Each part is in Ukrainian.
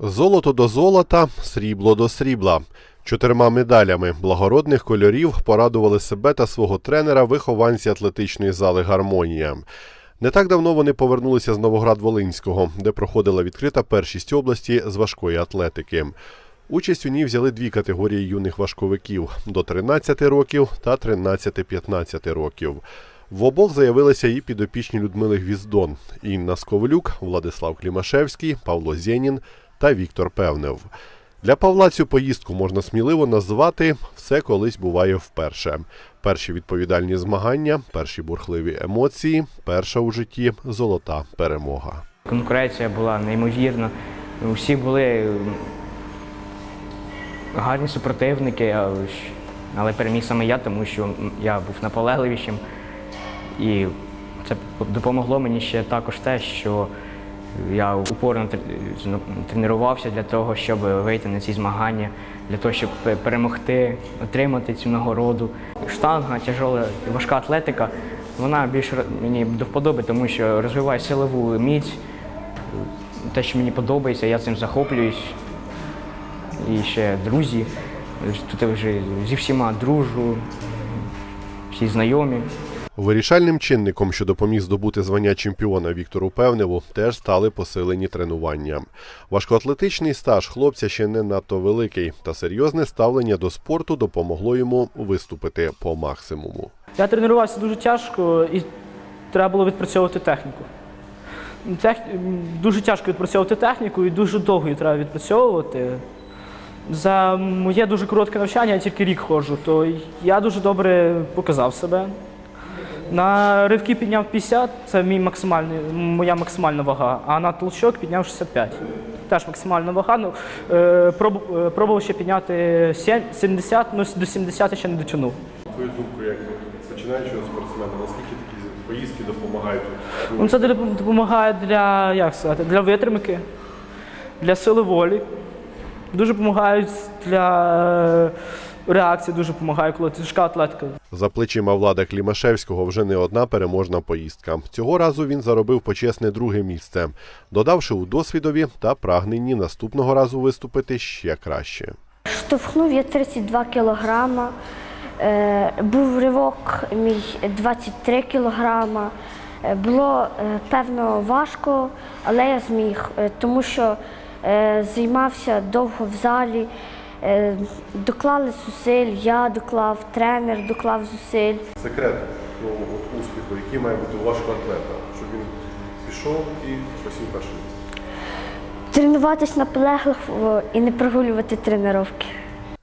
Золото до золота, срібло до срібла. Чотирма медалями благородних кольорів порадували себе та свого тренера вихованці атлетичної зали Гармонія. Не так давно вони повернулися з Новоград-Волинського, де проходила відкрита першість області з важкої атлетики. Участь у ній взяли дві категорії юних важковиків до 13 років та 13-15 років. В обох заявилися і підопічні Людмили Гвіздон, Інна Сковлюк, Владислав Клімашевський, Павло Зєнін та Віктор Певнев. Для Павла цю поїздку можна сміливо назвати все колись буває вперше. Перші відповідальні змагання, перші бурхливі емоції, перша у житті золота перемога. Конкуренція була неймовірна. Усі були гарні супротивники, але переміг саме я, тому що я був наполегливішим. І це допомогло мені ще також те, що я упорно тренувався для того, щоб вийти на ці змагання, для того, щоб перемогти, отримати цю нагороду. Штанга, тяжола, важка атлетика, вона більше мені до вподоби, тому що розвиває силову міць, те, що мені подобається, я цим захоплююсь. І ще друзі, тут я вже зі всіма дружу, всі знайомі. Вирішальним чинником, що допоміг здобути звання чемпіона Віктору Певневу, теж стали посилені тренування. Важкоатлетичний стаж хлопця ще не надто великий, та серйозне ставлення до спорту допомогло йому виступити по максимуму. Я тренувався дуже тяжко і треба було відпрацьовувати техніку. Тех... Дуже тяжко відпрацьовувати техніку і дуже довго її треба відпрацьовувати. За моє дуже коротке навчання, я тільки рік ходжу, то я дуже добре показав себе. На ривки підняв 50, це мій максимальний, моя максимальна вага, а на толчок підняв 65. Теж максимальна вага. Ну, е, е, пробував ще підняти 70, ну до 70 я ще не дотягнув. Твою думку, як починаючого спортсмена, наскільки такі поїздки допомагають? Ну, це для- допомагає для, як сказати, для витримки, для сили волі. Дуже допомагають для реакції, дуже допомагає, коли тяжка атлетика. За плечима Влада Клімашевського вже не одна переможна поїздка. Цього разу він заробив почесне друге місце, додавши у досвідові та прагненні наступного разу виступити ще краще. Штовхнув я 32 кілограма. Е, був ривок мій 23 кілограма. Е, Було е, певно важко, але я зміг, тому що займався довго в залі. Е, доклали зусиль, я доклав, тренер доклав зусиль. Секрет ну, успіху, який має бути у вашого атлета, щоб він пішов і посів перше місце. Тренуватись наполегливо і не прогулювати тренування.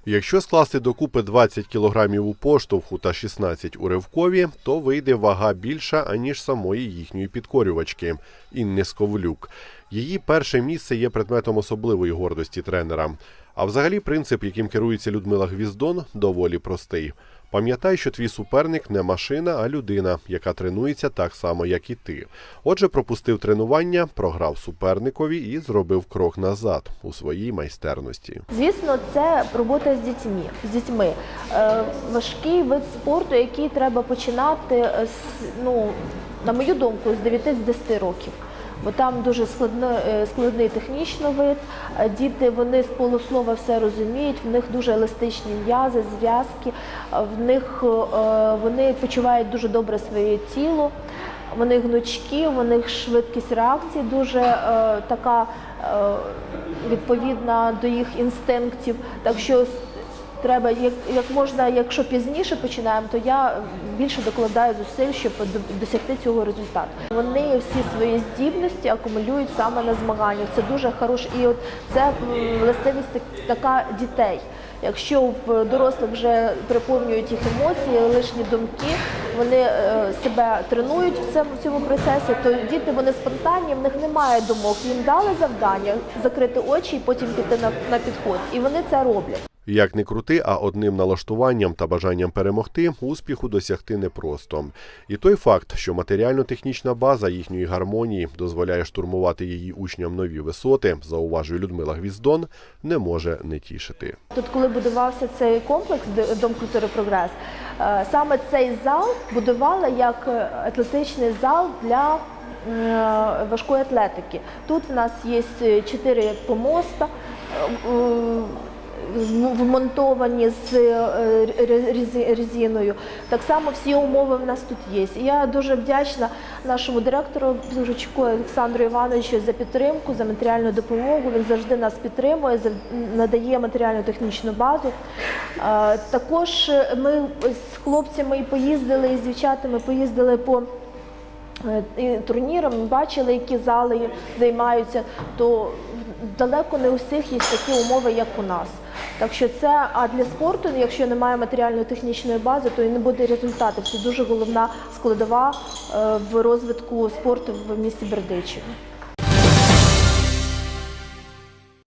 Якщо скласти докупи 20 кг у поштовху та 16 у ривкові, то вийде вага більша, аніж самої їхньої підкорювачки Інни Сковлюк. Її перше місце є предметом особливої гордості тренера. А взагалі принцип, яким керується Людмила Гвіздон, доволі простий. Пам'ятай, що твій суперник не машина, а людина, яка тренується так само, як і ти. Отже, пропустив тренування, програв суперникові і зробив крок назад у своїй майстерності. Звісно, це робота з дітьми. З дітьми. Е, важкий вид спорту, який треба починати, з, ну, на мою думку, з 9 з 10 років. Бо там дуже складно, е, складний технічний вид. Е, Діти вони з полуслова все розуміють, в них дуже еластичні м'язи, зв'язки, в них е, вони почувають дуже добре своє тіло. Вони гнучкі, у них швидкість реакції дуже е, така е, відповідна до їх інстинктів. Так що треба, як, як можна, якщо пізніше починаємо, то я більше докладаю зусиль, щоб досягти цього результату. Вони всі свої здібності акумулюють саме на змаганнях. Це дуже хороше. І от це властивість така дітей. Якщо в дорослих вже приповнюють їх емоції, лишні думки, вони е, себе тренують в цьому, в цьому процесі, то діти вони спонтанні, в них немає думок. Їм дали завдання закрити очі і потім піти на, на підход. І вони це роблять. Як не крути, а одним налаштуванням та бажанням перемогти успіху досягти непросто. І той факт, що матеріально-технічна база їхньої гармонії дозволяє штурмувати її учням нові висоти, зауважує Людмила Гвіздон, не може не тішити. Тут, коли будувався цей комплекс Дом культури Прогрес, е, саме цей зал будували як е, атлетичний зал для е, важкої атлетики. Тут в нас є чотири помоста. Вмонтовані з е, резиною. Так само всі умови в нас тут є. І я дуже вдячна нашому директору Жучку Олександру Івановичу за підтримку, за матеріальну допомогу. Він завжди нас підтримує, надає матеріальну технічну базу. Також ми з хлопцями поїздили, і з дівчатами поїздили по е, ми бачили, які зали займаються, то далеко не у всіх є такі умови, як у нас. Так що це, а для спорту, якщо немає матеріально-технічної бази, то і не буде результатів. Це дуже головна складова е, в розвитку спорту в місті Бердичеві.